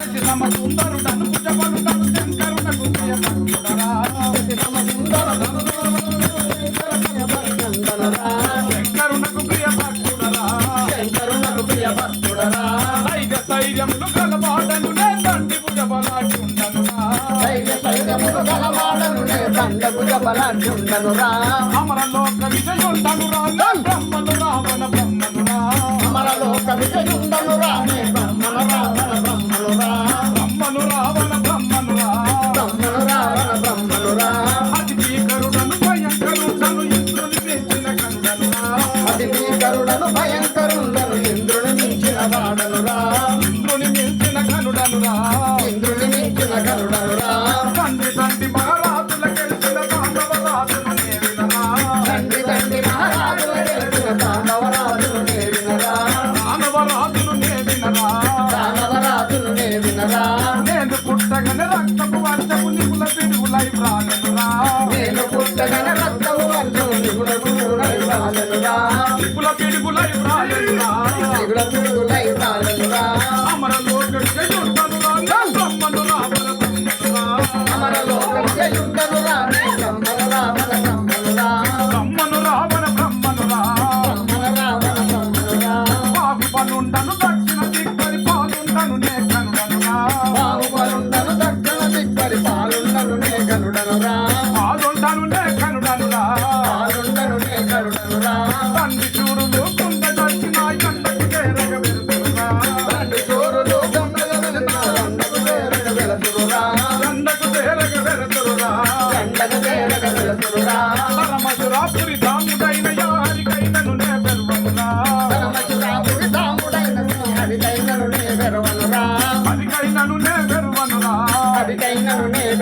శ్రీరామ సుందరుడను భుజబలుడను శంకరునకు ప్రియభక్తుడరా. శంకరునకు ప్రియభక్తుడరా. ధైర్య స్థైర్యములు అమరలోక విజయుండను రా బ్రహ్మను రావణ బ్రహ్మను రా. బ్రహ్మను కరుడను భయంకరుండను ఇంద్రుని మించిన వాడనురా. ఇంద్రుని మించిన కనుడను రా. ఇంద్రుని మించిన కరుడనురా తండ్రి తండ్రి మహారాజుల గెలిచిన పాండవ రాజును తండ్రి తండ్రి మహారాజుల గెలిచిన రక్తము వర్షం నిగుల పిడుగులై రాలనురా నిపుల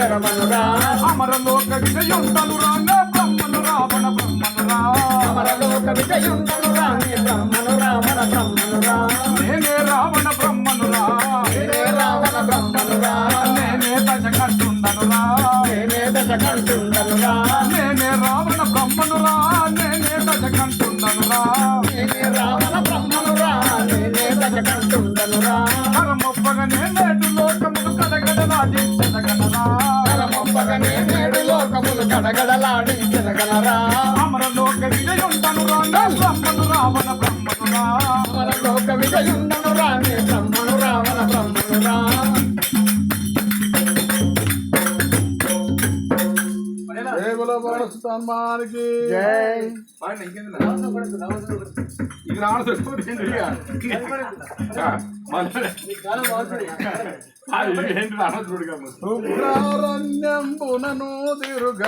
వెరవనురా అమరలోక విజయుండనురా. నే బ్రహ్మను రావణ బ్రహ్మనురా. అమరలోక విజయుండనురా నే బ్రహ్మను రావణ బ్రహ్మనురా నేనే రావణ బ్రహ్మనురా. నేనే రావణ బ్రహ్మనురా నేనే దశకంఠుండనురా. నేనే దశకంఠుండనురా నేనే రావణ బ్రహ్మనురా. నేనే దశకంఠుండనురా. నేనే రావణ బ్రహ్మనురా నేనే దశకంఠుండనురా కరమొప్పగనే నేడు లోకములు జై. ఇది రావడం శుభ్రారణ్యం పునను తిరుగ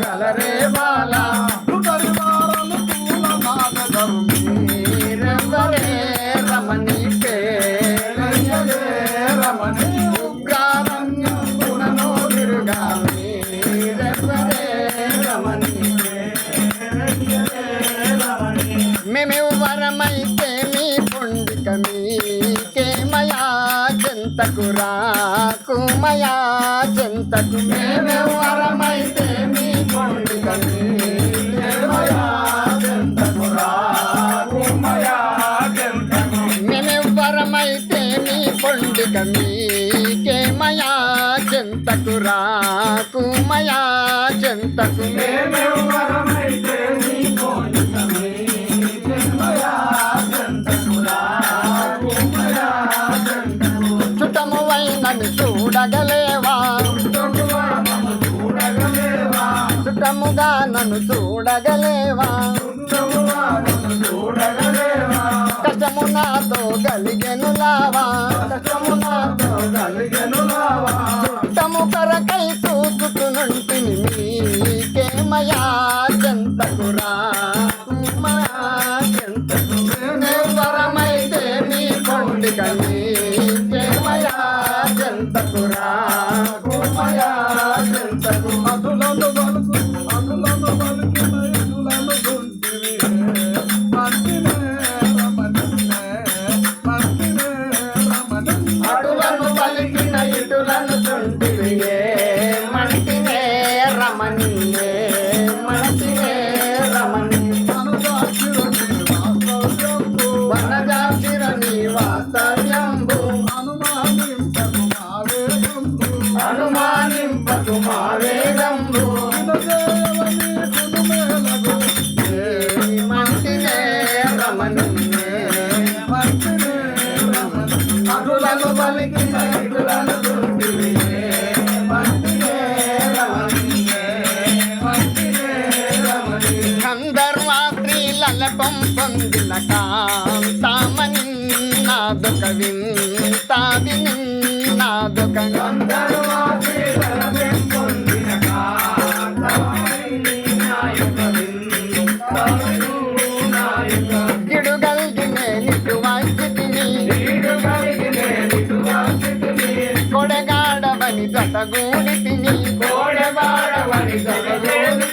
గలరే బాలా. రాకుమయా చింతకు మేమెవ్వరమైతే మీ పొండిక మీకేమయా చెంతకు రాకుమయా మేమెవ్వరమైతే మీ పొండిక మీకేమయా చెంతకు రాకుమయా చెంతకు మేమెవ్వరమైతే నన్ను చూడగలేవా? కష్టము నాతో నాదొక వింతాది నాదొక గంధర్వాత్రిలలపం పొందిన గిడుగల్గినే నిటు కొడగాడవని జతగూడి తిని కొడగాడవని జతగూడి